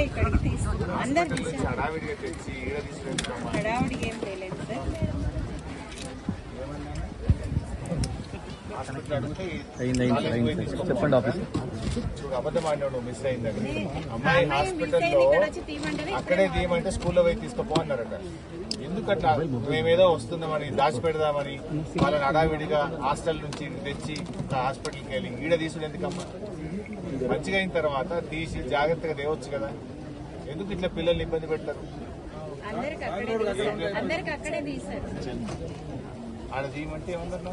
ఇక్కడికి తీసుకున్నాం అందరు హడావిడిగా తెచ్చి అయింది అయింది అయింది. చెప్పండి ఆఫీస్. చూడు అబద్ధం ఆడినాడు మిస్ అయిందని అమ్మాయి హాస్పిటల్లో అక్కడే తీయమంటే స్కూల్లో పోయి తీసుకుపో అన్నారట. ఎందుకు అట్లా మేమేదో వస్తుందామని దాచిపెడదామని వాళ్ళని హడావిడిగా హాస్టల్ నుంచి తెచ్చి హాస్పిటల్కి వెళ్ళి ఈడ తీసుడు ఎందుకమ్మా? మంచిగా అయిన తర్వాత తీసి జాగ్రత్తగా తేవచ్చు కదా. ఎందుకు ఇట్లా పిల్లల్ని ఇబ్బంది పెడతారు? అందరికి అక్కడే తీసారు అందరికి అక్కడే తీసారు ఆడ తీయమంటే ఏమన్నారు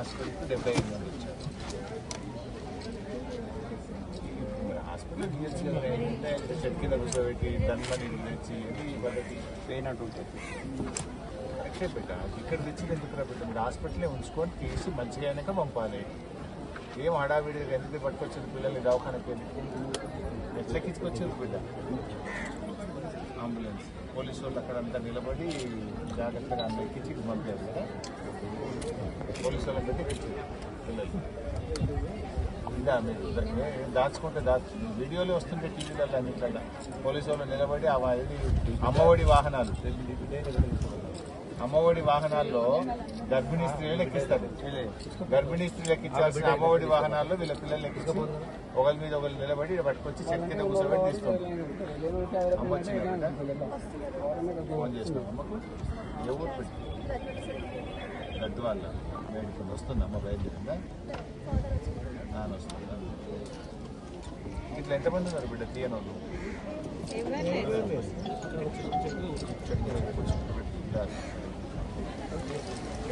హాస్పిటల్కి డెబ్బై ఐదు మంది వచ్చారు. హాస్పిటల్ తీయచ్చు ఏంటంటే చెట్టు కింద కూర్చోబెట్టి దండని తెచ్చి ఇది ఈ పద్ధతి పెయిన్ ఉంటుంది. అట్లే పెట్ట ఇక్కడ తెచ్చి ఎందుకు పెట్ట? మీరు హాస్పిటలే ఉంచుకొని తీసి మంచిగా అయినాక పంపాలి. ఏం హడావిడి ఎందుకు పట్టుకొచ్చింది పిల్లల్ని దవాఖానకి వెళ్ళి ఎట్లెక్కించుకొచ్చారు బిడ్డ? అంబులెన్స్. పోలీసు వాళ్ళు అక్కడ అంతా నిలబడి జాగ్రత్తగా అందరికించి ఇటు పంపారు కదా. పోలీసు ఇంకా మీరు దాచుకుంటే దాచు. వీడియోలో వస్తుంటే టీవీలలో అన్నిట్లా పోలీసు వాళ్ళు నిలబడి ఆ అమ్మఒడి వాహనాలు. అమ్మఒడి వాహనాల్లో గర్భిణీ స్త్రీలు ఎక్కిస్తారు గర్భిణీ స్త్రీలు ఎక్కించాల్సిన అమ్మఒడి వాహనాల్లో వీళ్ళ పిల్లలు ఎక్కించి ఒకరి మీద ఒకరు నిలబడి పట్టుకొచ్చి చెట్టు కింద కూర్చోబెట్టి తీసుకుంటారు అమ్మ వచ్చిందా ఫోన్ చేసినాం అమ్మకు? ఎవరు పెట్టి? గద్దు వాళ్ళ వేడుకొని వస్తుంది అమ్మ బయలుదేరిందా? నాన్న వస్తుందా ఇట్లా ఎంతమంది ఉన్నారు బిడ్డ? తీయనోళ్ళు?